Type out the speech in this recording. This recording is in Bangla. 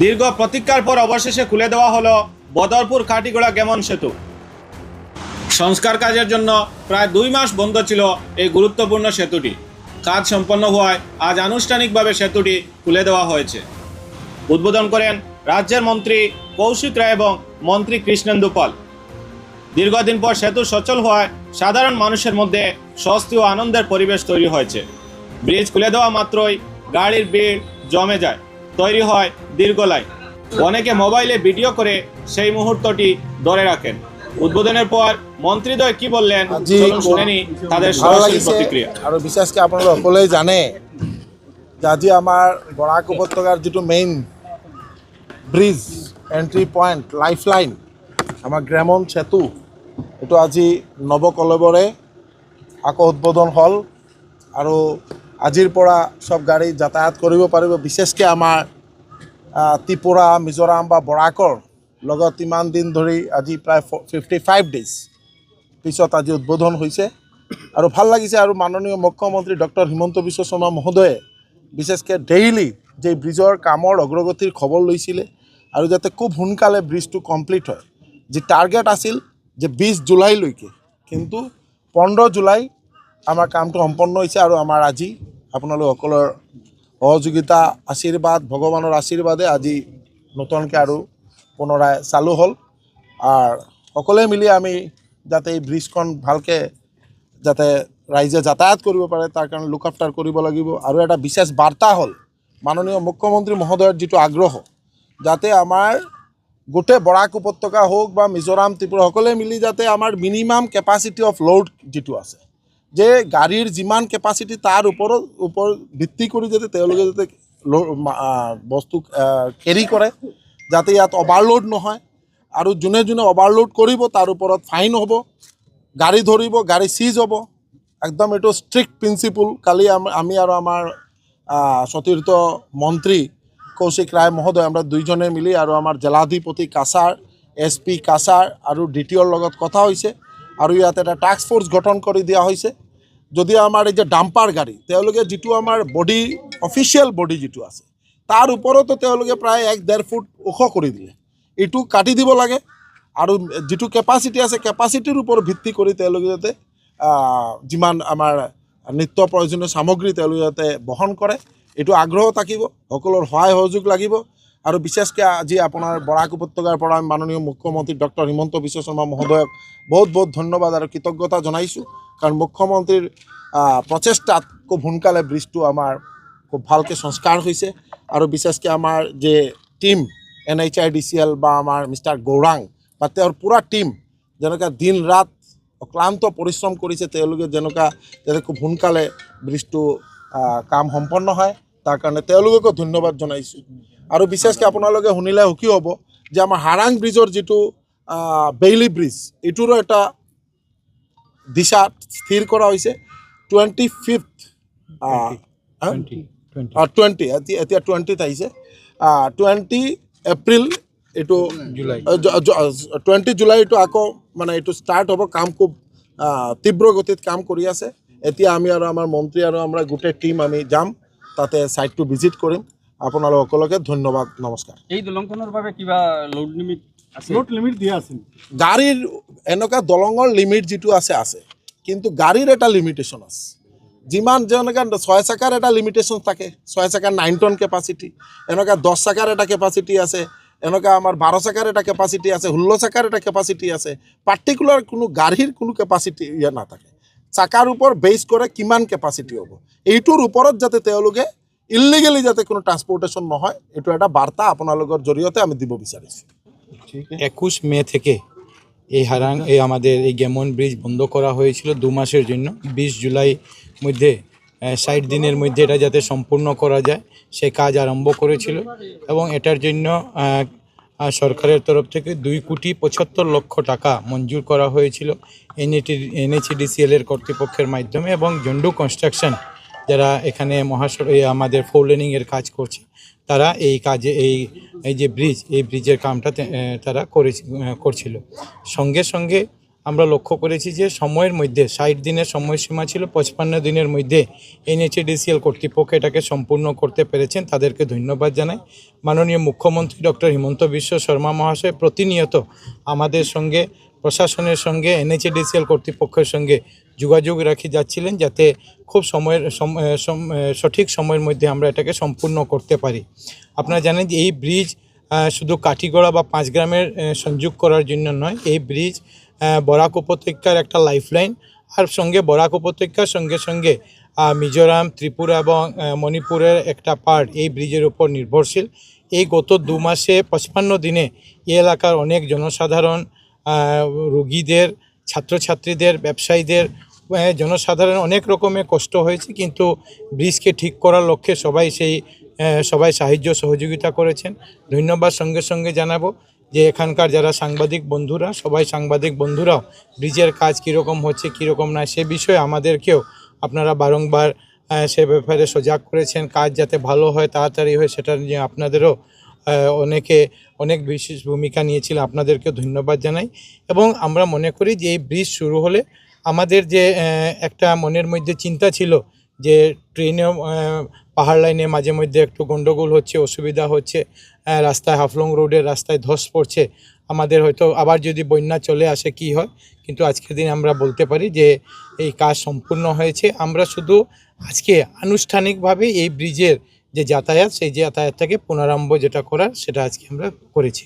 দীর্ঘ প্রতীক্ষার পর অবশেষে খুলে দেওয়া হলো বদরপুর কাটিগোড়া গেমন সেতু। সংস্কার কাজের জন্য প্রায় দুই মাস বন্ধ ছিল এই গুরুত্বপূর্ণ সেতুটি। কাজ সম্পন্ন হওয়ায় আজ আনুষ্ঠানিকভাবে সেতুটি খুলে দেওয়া হয়েছে। উদ্বোধন করেন রাজ্যের মন্ত্রী কৌশিক রায় এবং মন্ত্রী কৃষ্ণেন্দু পাল। দীর্ঘদিন পর সেতু সচল হওয়ায় সাধারণ মানুষের মধ্যে স্বস্তি ও আনন্দের পরিবেশ তৈরি হয়েছে। ব্রিজ খুলে দেওয়া মাত্রই গাড়ির ভিড় জমে যায়। তৈরি হয় দীর্ঘ লাইন অনেকে মোবাইলে ভিডিও করে সেই মুহূর্তটি ধরে রাখেন। উদ্বোধনের পর মন্ত্রীদ্বয় কি বললেন আজি চলুন শুনে নি তাদের সরাসরি প্রতিক্রিয়া। আৰু বিশেষকৈ আপোনালোকে সকলোৱে জানে যে আজি আমাৰ বৰাক উপত্যকাৰ যিটো main bridge entry point life line আমাৰ গ্ৰেমন সেতু এইটো আজি নৱকলবৰে আকৌ উদ্বোধন হ'ল আৰু আজিৰ পৰা চব গাড়ী যাতায়াত কৰিব পাৰিব। বিশেষকৈ আমাৰ ত্ৰিপুৰা, মিজোৰাম বা বৰাকৰ লগত ইমান দিন ধৰি আজি প্ৰায় ফিফটি ফাইভ ডেইজ পিছত আজি উদ্বোধন হৈছে। আৰু ভালো লাগিছে আৰু মাননীয় মুখ্যমন্ত্ৰী ডক্টৰ হিমন্ত বিশ্ব শৰ্মা মহোদয়ে বিশেষকৈ ডেইলি যে ব্ৰিজৰ কামৰ অগ্ৰগতিৰ খবৰ লৈছিলে আৰু যাতে খুব সোনকালে ব্ৰিজটো কমপ্লিট হয়। যি টাৰ্গেট আছিল যে বিছ জুলাইলৈকে, কিন্তু পোন্ধৰ জুলাই আমাৰ কামটো সম্পন্ন হৈছে আৰু আমাৰ আজি আপোনালোকসকলৰ সহযোগিতা, আশীৰ্বাদ, ভগৱানৰ আশীৰ্বাদে আজি নতুনকৈ আৰু পুনৰাই চালু হ'ল। আৰু সকলোৱে মিলি আমি যাতে এই ব্ৰিজখন ভালকৈ যাতে ৰাইজে যাতায়াত কৰিব পাৰে, তাৰ কাৰণে লুক আফটাৰ কৰিব লাগিব। আৰু এটা বিশেষ বাৰ্তা হ'ল, মাননীয় মুখ্যমন্ত্ৰী মহোদয়ৰ যিটো আগ্ৰহ, যাতে আমাৰ গোটেই বৰাক উপত্যকা হওক বা মিজোৰাম, ত্ৰিপুৰা, সকলোৱে মিলি যাতে আমাৰ মিনিমাম কেপাচিটি অফ লোড যিটো আছে যে গাড়ীৰ যিমান কেপাচিটি তাৰ ওপৰত ওপৰত ভিত্তি কৰি যাতে তেওঁলোকে যাতে বস্তু কেৰি কৰে, যাতে ইয়াত অভাৰলোড নহয়। আৰু যোনে যোনে অভাৰলোড কৰিব, তাৰ ওপৰত ফাইন হ'ব। গাড়ী ধৰিব, গাড়ী চিজ হ'ব। একদম এইটো ষ্ট্ৰিক্ট প্ৰিন্সিপল কালি আম- আৰু আমাৰ সতীৰ্থ মন্ত্ৰী কৌশিক ৰায় মহোদয়, আমরা দুইজনে মিলি আৰু আমাৰ জেলাধিপতি কাছাৰ, এছ পি কাছাৰ আৰু ডি লগত কথা হৈছে। আৰু ইয়াত এটা টাস্ক ফ'ৰ্চ গঠন কৰি দিয়া হৈছে। যদি আমাৰ এই যে ডাম্পাৰ গাড়ী, তেওঁলোকে যিটো আমাৰ বডি অফিচিয়েল বডি যিটো আছে, তাৰ ওপৰতো তেওঁলোকে প্ৰায় এক ডেৰ ফুট ওখ কৰি দিলে। এইটো কাটি দিব লাগে আৰু যিটো কেপাচিটি আছে কেপাচিটিৰ ওপৰত ভিত্তি কৰি তেওঁলোকে যাতে যিমান আমাৰ নিত্য প্ৰয়োজনীয় সামগ্ৰী তেওঁলোকে যাতে বহন কৰে, এইটো আগ্ৰহ থাকিব, সকলোৰ সহায় সহযোগ লাগিব। আৰু বিশেষকৈ আজি আপোনাৰ বৰাক উপত্যকাৰ পৰা আমি মাননীয় মুখ্যমন্ত্ৰী ডক্টৰ হিমন্ত বিশ্ব শৰ্মা মহোদয়ক বহুত বহুত ধন্যবাদ আৰু কৃতজ্ঞতা জনাইছোঁ। কাৰণ মুখ্যমন্ত্ৰীৰ প্ৰচেষ্টাত খুব সোনকালে ব্ৰিজটো আমাৰ খুব ভালকৈ সংস্কাৰ হৈছে। আৰু বিশেষকৈ আমাৰ যে team N H I D C L বা আমাৰ মিষ্টাৰ গৌৰাং বা তেওঁৰ পূৰা টীম যেনেকৈ দিন ৰাত অক্লান্ত পৰিশ্ৰম কৰিছে, তেওঁলোকে যেনেকুৱা খুব সোনকালে ব্ৰিজটো কাম সম্পন্ন হয়। তাৰ কাৰণে তেওঁলোককো ধন্যবাদ জনাইছোঁ। আৰু বিশেষকৈ আপোনালোকে শুনিলে সুখী হ'ব যে আমাৰ হাৰাং ব্ৰিজৰ যিটো বেইলি ব্ৰিজ এইটোৰো এটা দিশা স্থিৰ কৰা হৈছে। টুৱেণ্টি ফিফ্থ টুৱেণ্টি এতিয়া টুৱেণ্টিত আহিছে। টুৱেণ্টি এপ্ৰিল এইটো জুলাই। টুৱেণ্টি জুলাই এইটো আকৌ মানে এইটো ষ্টাৰ্ট হ'ব কাম খুব তীব্ৰ গতিত কাম কৰি আছে। এতিয়া আমি আৰু আমাৰ মন্ত্ৰী আৰু আমাৰ গোটেই টীম আমি যাম তাতে ছাইটটো ভিজিট কৰিম। আপোনালোক সকলোকে ধন্যবাদ নমস্কাৰ এই দলংখনৰ বাবে কিবা লোড লিমিট আছে? লোড লিমিট দিয়া আছিল গাড়ীৰ এনেকুৱা দলঙৰ লিমিট যিটো আছে আছে। কিন্তু গাড়ীৰ এটা লিমিটেশ্যন আছে। যিমান যেনেকৈ ছয় চাকাৰ এটা লিমিটেশ্যন থাকে ছয় চাকাৰ নাইন টন কেপাচিটি এনেকুৱা দহ চাকাৰ এটা কেপাচিটি আছে এনেকুৱা আমাৰ বাৰ চাকাৰ এটা কেপাচিটি আছে ষোল্ল চাকাৰ এটা কেপাচিটি আছে পাৰ্টিকুলাৰ কোনো গাড়ীৰ কোনো কেপাচিটি ইয়াত নাথাকে। চাকাৰ ওপৰত বেছ কৰে কিমান কেপাচিটি হ'ব। এইটোৰ ওপৰত যাতে তেওঁলোকে ইলিগেলি যাতে কোনো ট্ৰান্সপৰ্টেশ্যন নহয়, এইটো এটা বাৰ্তা আপোনালোকৰ জৰিয়তে আমি দিব বিচাৰিছোঁ। একুশ মে থেকে এই হারাং এই আমাদের এই গেমন ব্রিজ বন্ধ করা হয়েছিল দু মাসের জন্য। বিশ জুলাই মধ্যে ষাট দিনের মধ্যে এটা যাতে সম্পূর্ণ করা যায়, সে কাজ আরম্ভ করেছিল এবং এটার জন্য সরকারের তরফ থেকে দুই কোটি পঁচাত্তর লক্ষ টাকা মঞ্জুর করা হয়েছিল। এনএটি এনএইচডিসিএল এর কর্তৃপক্ষের মাধ্যমে এবং জন্ডু কনস্ট্রাকশন যারা এখানে মহাসড় আমাদের ফোর এর কাজ করছে, তারা এই কাজে, এই এই যে ব্রিজ এই ব্রিজের কামটা তারা করে করছিল। সঙ্গে সঙ্গে আমরা লক্ষ্য করেছি যে সময়ের মধ্যে, ষাট দিনের সময়সীমা ছিল, পঁচপান্ন দিনের মধ্যে এনএচএডিসিএল কর্তৃপক্ষ এটাকে সম্পূর্ণ করতে পেরেছেন। তাদেরকে ধন্যবাদ জানাই। মাননীয় মুখ্যমন্ত্রী ডক্টর হিমন্ত বিশ্ব শর্মা মহাশয় প্রতিনিয়ত আমাদের সঙ্গে, প্রশাসনের সঙ্গে এনএচএডিসিএল কর্তৃপক্ষের সঙ্গে যোগাযোগ রাখি যাচ্ছিলেন যাতে খুব সময়ের সঠিক সময়ের মধ্যে আমরা এটাকে সম্পূর্ণ করতে পারি। আপনারা জানেন যে এই ব্রিজ শুধু কাঠিগড়া বা পাঁচ গ্রামের সংযোগ করার জন্য নয়, এই ব্রিজ বরাক উপত্যকার একটা লাইফলাইন। আর সঙ্গে বরাক উপত্যকার সঙ্গে সঙ্গে মিজোরাম, ত্রিপুরা এবং মণিপুরের একটা পার্ট এই ব্রিজের উপর নির্ভরশীল। এই গত দু মাসে পঁচপান্ন দিনে এই এলাকার অনেক জনসাধারণ রুগীদের ছাত্রছাত্রীদের ব্যবসায়ীদের আহ, জনসাধারণ অনেক রকমের কষ্ট হয়েছে কিন্তু ব্রিজকে ঠিক করার লক্ষ্যে সবাই সেই সবাই সাহায্য সহযোগিতা করেছেন। ধন্যবাদ সঙ্গে সঙ্গে জানাব যে এখানকার যারা সাংবাদিক বন্ধুরা সবাই সাংবাদিক বন্ধুরাও ব্রিজের কাজ কীরকম হচ্ছে কীরকম না সে বিষয়ে আমাদেরকেও আপনারা বারংবার সে ব্যাপারে সজাগ করেছেন। কাজ যাতে ভালো হয় তাড়াতাড়ি হয় সেটা নিয়ে আপনাদেরও অনেকে অনেক বিশেষ ভূমিকা নিয়েছিল আপনাদেরকে ধন্যবাদ জানাই। এবং আমরা মনে করি যে এই ব্রিজ শুরু হলে আমাদের যে একটা মনের মধ্যে চিন্তা ছিল যে ট্রেনে পাহাড় লাইনে মাঝে মধ্যে একটু গন্ডগোল হচ্ছে, অসুবিধা হচ্ছে রাস্তায় হাফলং রোডের রাস্তায় ধস পড়ছে, আমাদের হয়তো আবার যদি বন্যা চলে আসে কি হয়? কিন্তু আজকের দিন আমরা বলতে পারি যে এই কাজ সম্পূর্ণ হয়েছে। আমরা শুধু আজকে আনুষ্ঠানিকভাবে এই ব্রিজের যে যাতায়াত সেই যাতায়াতটাকে পুনরাম্ভ যেটা করার সেটা আজকে আমরা করেছি।